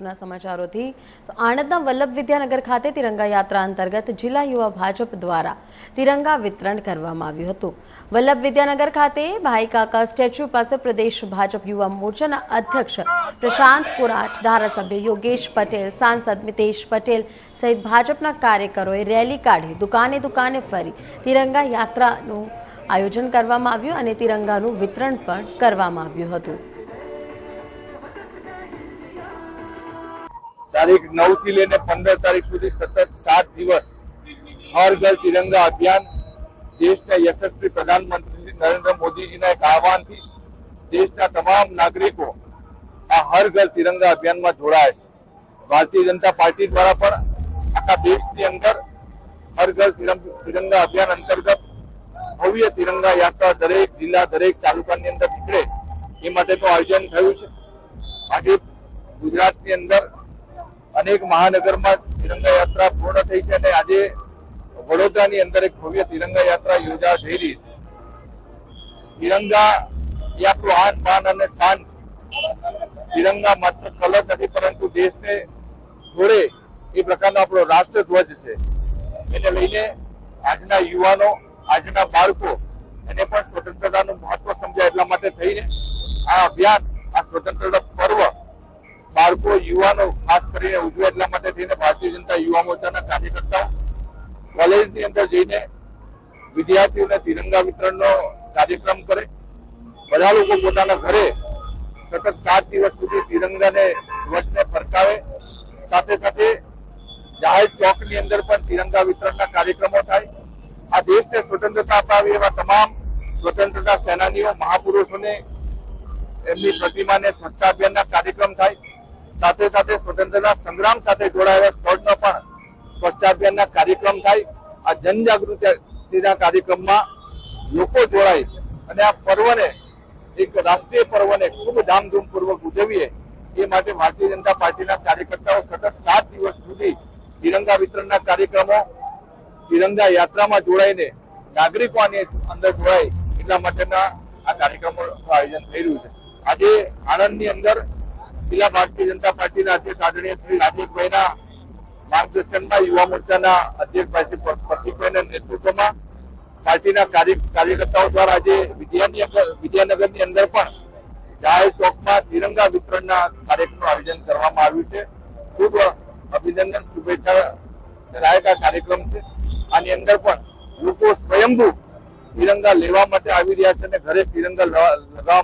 જૂના સમાચારોથી તો આણંદના વલ્લભ વિદ્યાનગર ખાતે તિરંગા યાત્રા અંતર્ગત જિલ્લા યુવા ભાજપ દ્વારા તિરંગા વિતરણ કરવામાં આવ્યું હતું. વલ્લભ વિદ્યાનગર ખાતે ભાઈ કાકા સ્ટેચ્યુ પાસે પ્રદેશ ભાજપ યુવા મોરચાના અધ્યક્ષ પ્રશાંત કોરાટ ધારાસભ્ય યોગેશ પટેલ, સાંસદ મિતેશ પટેલ સહિત ભાજપના કાર્યકરોએ રેલી કાઢી દુકાને દુકાને ફરી તિરંગા યાત્રાનું આયોજન કરવામાં આવ્યું અને તિરંગાનું વિતરણ પણ કરવામાં આવ્યું હતું. તારીખ નવથી લઈને પંદર તારીખ સુધી સતત સાત દિવસ હર ઘર તિરંગા અભિયાન દેશના યશસ્વી પ્રધાનમંત્રી નરેન્દ્ર મોદીજીના એક આહવાનથી દેશના તમામ નાગરિકો આ હર ઘર તિરંગા અભિયાનમાં જોડાય છે. ભારતીય જનતા પાર્ટી દ્વારા પણ આખા દેશની અંદર હર ઘર તિરંગા અભિયાન અંતર્ગત ભવ્ય તિરંગા યાત્રા દરેક જિલ્લા, દરેક તાલુકાની અંદર નીકળે એ માટેનું આયોજન થયું છે. આજે ગુજરાતની અંદર અનેક મહાનગરમાં તિરંગા યાત્રા પૂર્ણ થઈ છે અને આજે વડોદરાની અંદર એક ભવ્ય તિરંગા યાત્રા યોજા જઈ રહી છે. તિરંગા એ આપણું આન બાન અને શાન તિરંગા માત્ર કલર નથી, પરંતુ દેશને જોડે એ પ્રકારનો આપણો રાષ્ટ્રધ્વજ છે. એને લઈને આજના યુવાનો, આજના બાળકો એને પણ સ્વતંત્રતાનું મહત્વ સમજાય એટલા માટે થઈને આ અભિયાન, આ સ્વતંત્રતા પર્વ બાળકો, યુવાનો કરીને ઉજવે એટલા માટે થઈને ભારતીય જનતા યુવા મોરચાના કાર્યકર્તાઓ કોલેજની અંદર જઈને વિદ્યાર્થીઓને તિરંગા વિતરણનો કાર્યક્રમ કરે. બધા લોકો પોતાના ઘરે સતત સાત દિવસ સુધી તિરંગાને ધ્વજને ફરકાવે. સાથે સાથે જાહેર ચોકની અંદર પણ તિરંગા વિતરણના કાર્યક્રમો થાય. આ દેશને સ્વતંત્રતા અપાવી એવા તમામ સ્વતંત્રતા સેનાનીઓ, મહાપુરુષોને એમની પ્રતિમાને સ્વચ્છતા અભિયાનના કાર્યક્રમ થાય. સાથે સાથે સ્વતંત્રતા સંગ્રામ સાથે જોડાયેલા સ્પોર્ટનો પણ સ્વચ્છતા અભિયાનના કાર્યક્રમ થાય. આ જનજાગૃતિના કાર્યક્રમમાં લોકો જોડાય અને આ પર્વને, એક રાષ્ટ્રીય પર્વને ખૂબ ધામધૂમપૂર્વક ઉજવીએ એ માટે ભારતીય જનતા પાર્ટીના કાર્યકર્તાઓ સતત સાત દિવસ સુધી તિરંગા વિતરણના કાર્યક્રમો, તિરંગા યાત્રામાં જોડાઈને નાગરિકો આની અંદર જોડાય એટલા માટેના આ કાર્યક્રમોનું આયોજન થઈ રહ્યું છે. આજે આણંદની અંદર જિલ્લા ભારતીય જનતા પાર્ટીના અધ્યક્ષ આદરણીય શ્રી રાજેશભાઈના માર્ગદર્શનમાં યુવા મોરચાના અધ્યક્ષભાઈ શ્રી પ્રતિકભાઈના નેતૃત્વમાં પાર્ટીના કાર્યકર્તાઓ દ્વારા આજે વિદ્યાનગરની અંદર પણ જાહેર ચોકમાં તિરંગા વિતરણના કાર્યક્રમનું આયોજન કરવામાં આવ્યું છે. ખૂબ અભિનંદન, શુભેચ્છા લાયક આ કાર્યક્રમ છે. આની અંદર પણ લોકો સ્વયંભૂ તિરંગા લેવા માટે આવી રહ્યા છે અને ઘરે તિરંગા લગાવવા